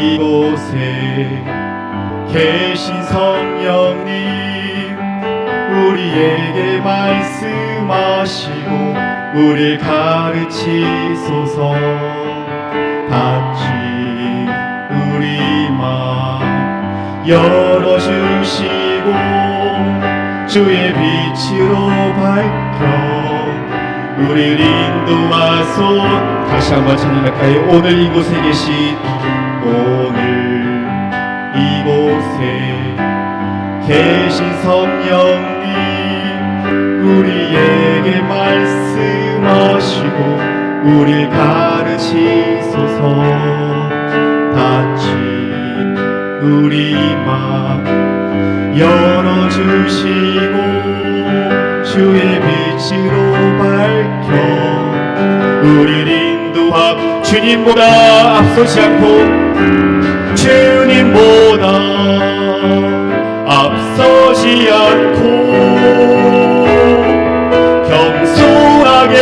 이곳에 계신 성령님 우리에게 말씀하시고 우릴 가르치소서. 같이 우리 맘 열어주시고 주의 빛으로 밝혀 우리를 인도하소 다시 한번 찬양할까요? 오늘 이곳에 계신 계신 성령님 우리에게 말씀하시고 우릴 가르치소서. 같이 우리 맘 열어주시고 주의 빛으로 밝혀 우릴 인도하 주님보다 앞서지 않고 주님보다 앞서지 않고 겸손하게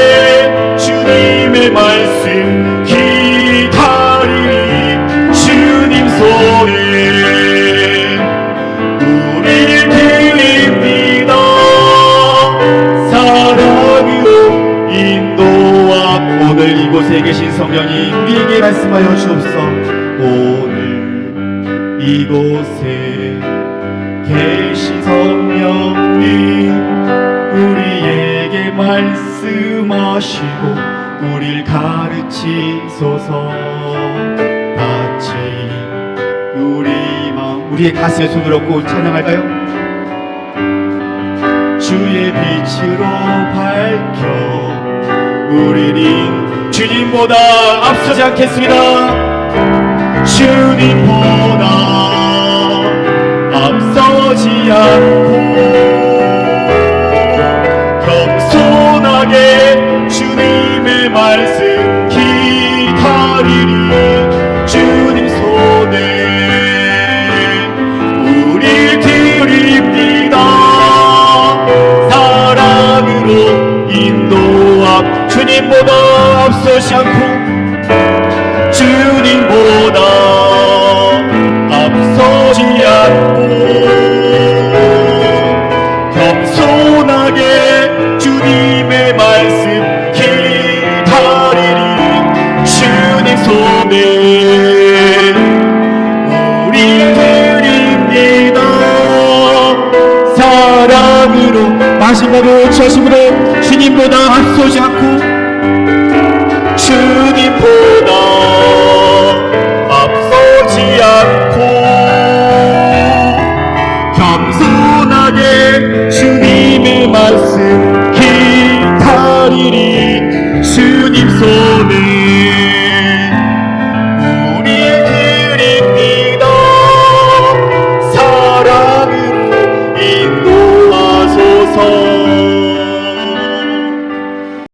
주님의 말씀 기다리니 주님 손에 우리를 드립니다. 사랑으로 인도와 오늘 이곳에 계신 성령이 우리에게 말씀하여 주옵소 오늘 이곳에 계신 성령님 우리에게 말씀하시고 우릴 가르치소서 같이 우리 마음 우리의 가슴에 손을 얹고 찬양할까요? 주의 빛으로 밝혀 우리는 주님보다 앞서지 않겠습니다 주님보다 겸손하게 주님의 말씀 기다리니 주님 손에 우리 드립니다. 사랑으로 인도함. 주님보다 앞서지 않고 주님보다 마지막으로 저심으로 주님보다 앞서지 않고 주님보다 앞서지 않고 겸손하게 주님의 말씀